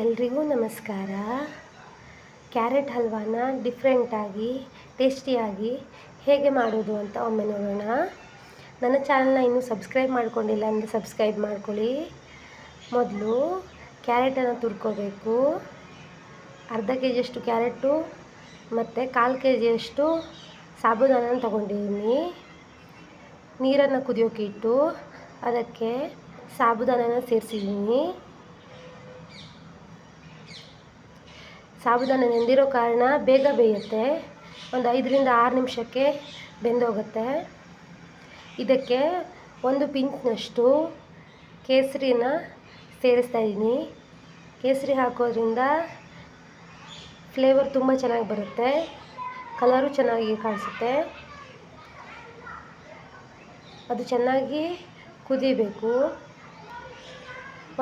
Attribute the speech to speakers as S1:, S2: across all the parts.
S1: ಎಲ್ರಿಗೂ ನಮಸ್ಕಾರ. ಕ್ಯಾರೆಟ್ ಹಲ್ವಾನ ಡಿಫ್ರೆಂಟಾಗಿ, ಟೇಸ್ಟಿಯಾಗಿ ಹೇಗೆ ಮಾಡೋದು ಅಂತ ಒಮ್ಮೆ ನೋಡೋಣ. ನನ್ನ ಚಾನಲ್ನ ಇನ್ನೂ ಸಬ್ಸ್ಕ್ರೈಬ್ ಮಾಡ್ಕೊಂಡಿಲ್ಲ ಅಂದರೆ ಸಬ್ಸ್ಕ್ರೈಬ್ ಮಾಡ್ಕೊಳ್ಳಿ. ಮೊದಲು ಕ್ಯಾರೆಟನ್ನು ತುರ್ಕೋಬೇಕು. ಅರ್ಧ ಕೆ ಜಿಯಷ್ಟು ಕ್ಯಾರೆಟು ಮತ್ತು ಕಾಲು ಕೆ ಜಿಯಷ್ಟು ಸಾಬುದಾನನ ತೊಗೊಂಡಿದ್ದೀನಿ. ನೀರನ್ನು ಕುದಿಯೋಕೆ ಇಟ್ಟು ಅದಕ್ಕೆ ಸಾಬುದಾನನ ಸೇರಿಸಿದ್ದೀನಿ. ಸಾಬುದಾನ ನೆಂದಿರೋ ಕಾರಣ ಬೇಗ ಬೇಯುತ್ತೆ. ಒಂದು ಐದರಿಂದ ಆರು ನಿಮಿಷಕ್ಕೆ ಬೆಂದೋಗುತ್ತೆ. ಇದಕ್ಕೆ ಒಂದು ಪಿಂಚ್ನಷ್ಟು ಕೇಸರಿನ ಸೇರಿಸ್ತಾ ಇದ್ದೀನಿ ಕೇಸರಿ ಹಾಕೋದ್ರಿಂದ ಫ್ಲೇವರ್ ತುಂಬ ಚೆನ್ನಾಗಿ ಬರುತ್ತೆ. ಕಲರು ಚೆನ್ನಾಗಿ ಕಾಣಿಸುತ್ತೆ. ಅದು ಚೆನ್ನಾಗಿ ಕುದಿಬೇಕು.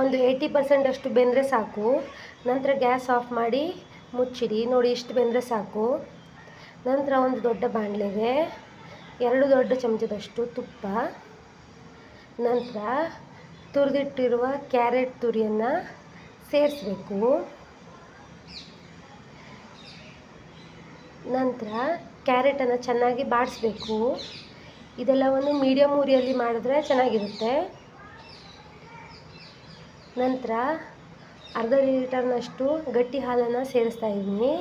S1: ಒಂದು ಏಯ್ಟಿ ಪರ್ಸೆಂಟಷ್ಟು ಬೆಂದರೆ ಸಾಕು. ನಂತರ ಗ್ಯಾಸ್ ಆಫ್ ಮಾಡಿ ಮುಚ್ಚಿಡಿ. ನೋಡಿ, ಇಷ್ಟು ಬೆಂದರೆ ಸಾಕು. ನಂತರ ಒಂದು ದೊಡ್ಡ ಬಾಣಲೆಗೆ ಎರಡು ದೊಡ್ಡ ಚಮಚದಷ್ಟು ತುಪ್ಪ. ನಂತರ ತುರಿದಿಟ್ಟಿರುವ ಕ್ಯಾರೆಟ್ ತುರಿಯನ್ನು ಸೇರಿಸ್ಬೇಕು. ನಂತರ ಕ್ಯಾರೆಟನ್ನು ಚೆನ್ನಾಗಿ ಬಾಡಿಸ್ಬೇಕು. ಒಂದು ಮೀಡಿಯಮ್ ಉರಿಯಲ್ಲಿ ಮಾಡಿದ್ರೆ ಚೆನ್ನಾಗಿರುತ್ತೆ. ನಂತರ ಅರ್ಧ ಲೀಟರ್ನಷ್ಟು ಗಟ್ಟಿ ಹಾಲನ್ನು ಸೇರಿಸ್ತಾ ಇದ್ದೀನಿ.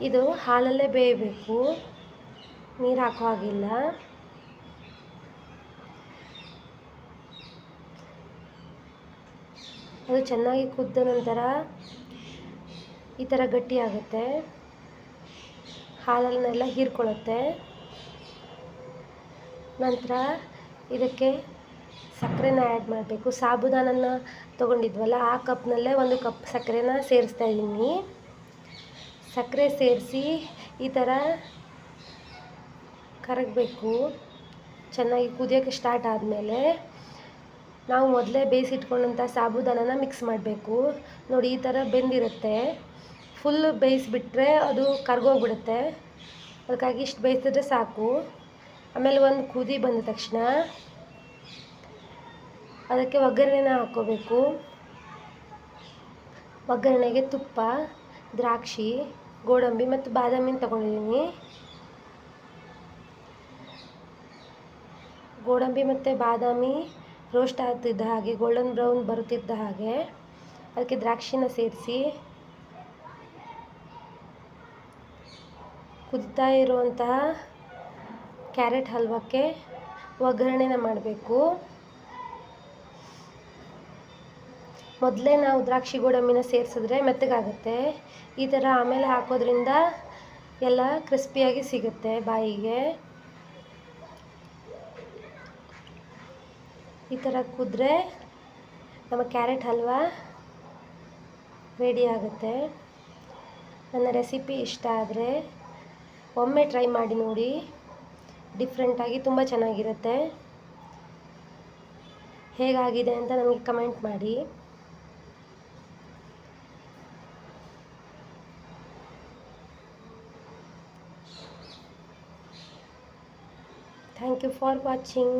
S1: ಇದು ಹಾಲಲ್ಲೇ ಬೇಯಬೇಕು. ನೀರು ಹಾಕೋ ಹಾಗಿಲ್ಲ. ಅದು ಚೆನ್ನಾಗಿ ಕುದ್ದ ನಂತರ ಈ ಥರ ಗಟ್ಟಿ ಆಗುತ್ತೆ. ಹಾಲನ್ನೆಲ್ಲ ಹೀರ್ಕೊಳ್ಳುತ್ತೆ. ನಂತರ ಇದಕ್ಕೆ ಸಕ್ಕರೆನ ಆ್ಯಡ್ ಮಾಡಬೇಕು. ಸಾಬುದಾನನ ತೊಗೊಂಡಿದ್ವಲ್ಲ, ಆ ಕಪ್ನಲ್ಲೇ ಒಂದು ಕಪ್ ಸಕ್ಕರೆನ ಸೇರಿಸ್ತಾ ಇದ್ದೀನಿ ಸಕ್ಕರೆ ಸೇರಿಸಿ ಈ ಥರ ಕರಗಬೇಕು. ಚೆನ್ನಾಗಿ ಕುದಿಯೋಕ್ಕೆ ಸ್ಟಾರ್ಟ್ ಆದಮೇಲೆ ನಾವು ಮೊದಲೇ ಬೇಯಿಸಿಟ್ಕೊಂಡಂಥ ಸಾಬುದಾನನ ಮಿಕ್ಸ್ ಮಾಡಬೇಕು. ನೋಡಿ, ಈ ಥರ ಬೆಂದಿರುತ್ತೆ. ಫುಲ್ ಬೇಯಿಸಿಬಿಟ್ರೆ ಅದು ಕರ್ಗೋಗ್ಬಿಡುತ್ತೆ. ಅದಕ್ಕಾಗಿ ಇಷ್ಟು ಬೇಯಿಸಿದ್ರೆ ಸಾಕು. ಆಮೇಲೆ ಒಂದು ಕುದಿ ಬಂದ ತಕ್ಷಣ ಅದಕ್ಕೆ ಒಗ್ಗರಣೆನ ಹಾಕ್ಕೋಬೇಕು. ಒಗ್ಗರಣೆಗೆ ತುಪ್ಪ, ದ್ರಾಕ್ಷಿ, ಗೋಡಂಬಿ ಮತ್ತು ಬಾದಾಮಿನ ತಗೊಂಡಿದ್ದೀನಿ. ಗೋಡಂಬಿ ಮತ್ತು ಬಾದಾಮಿ ರೋಸ್ಟ್ ಆಗ್ತಿದ್ದ ಹಾಗೆ, ಗೋಲ್ಡನ್ ಬ್ರೌನ್ ಬರುತ್ತಿದ್ದ ಹಾಗೆ, ಅದಕ್ಕೆ ದ್ರಾಕ್ಷಿನ ಸೇರಿಸಿ ಕುದಿತಾ ಇರುವಂತಹ ಕ್ಯಾರೆಟ್ ಹಲ್ವಕ್ಕೆ ಒಗ್ಗರಣೆನ ಮಾಡಬೇಕು. ಮೊದಲೇ ನಾವು ದ್ರಾಕ್ಷಿ ಗೋಡಂಬಿನ ಸೇರಿಸಿದ್ರೆ ಮೆತ್ತಗಾಗುತ್ತೆ. ಈ ಥರ ಆಮೇಲೆ ಹಾಕೋದ್ರಿಂದ ಎಲ್ಲ ಕ್ರಿಸ್ಪಿಯಾಗಿ ಸಿಗುತ್ತೆ ಬಾಯಿಗೆ. ಈ ಥರ ಕುದ್ರೆ ನಮ್ಮ ಕ್ಯಾರೆಟ್ ಹಲ್ವ ರೆಡಿ ಆಗುತ್ತೆ. ನನ್ನ ರೆಸಿಪಿ ಇಷ್ಟ ಆದರೆ ಒಮ್ಮೆ ಟ್ರೈ ಮಾಡಿ ನೋಡಿ. ಡಿಫ್ರೆಂಟಾಗಿ ತುಂಬ ಚೆನ್ನಾಗಿರುತ್ತೆ. ಹೇಗಾಗಿದೆ ಅಂತ ನನಗೆ ಕಮೆಂಟ್ ಮಾಡಿ. Thank you for watching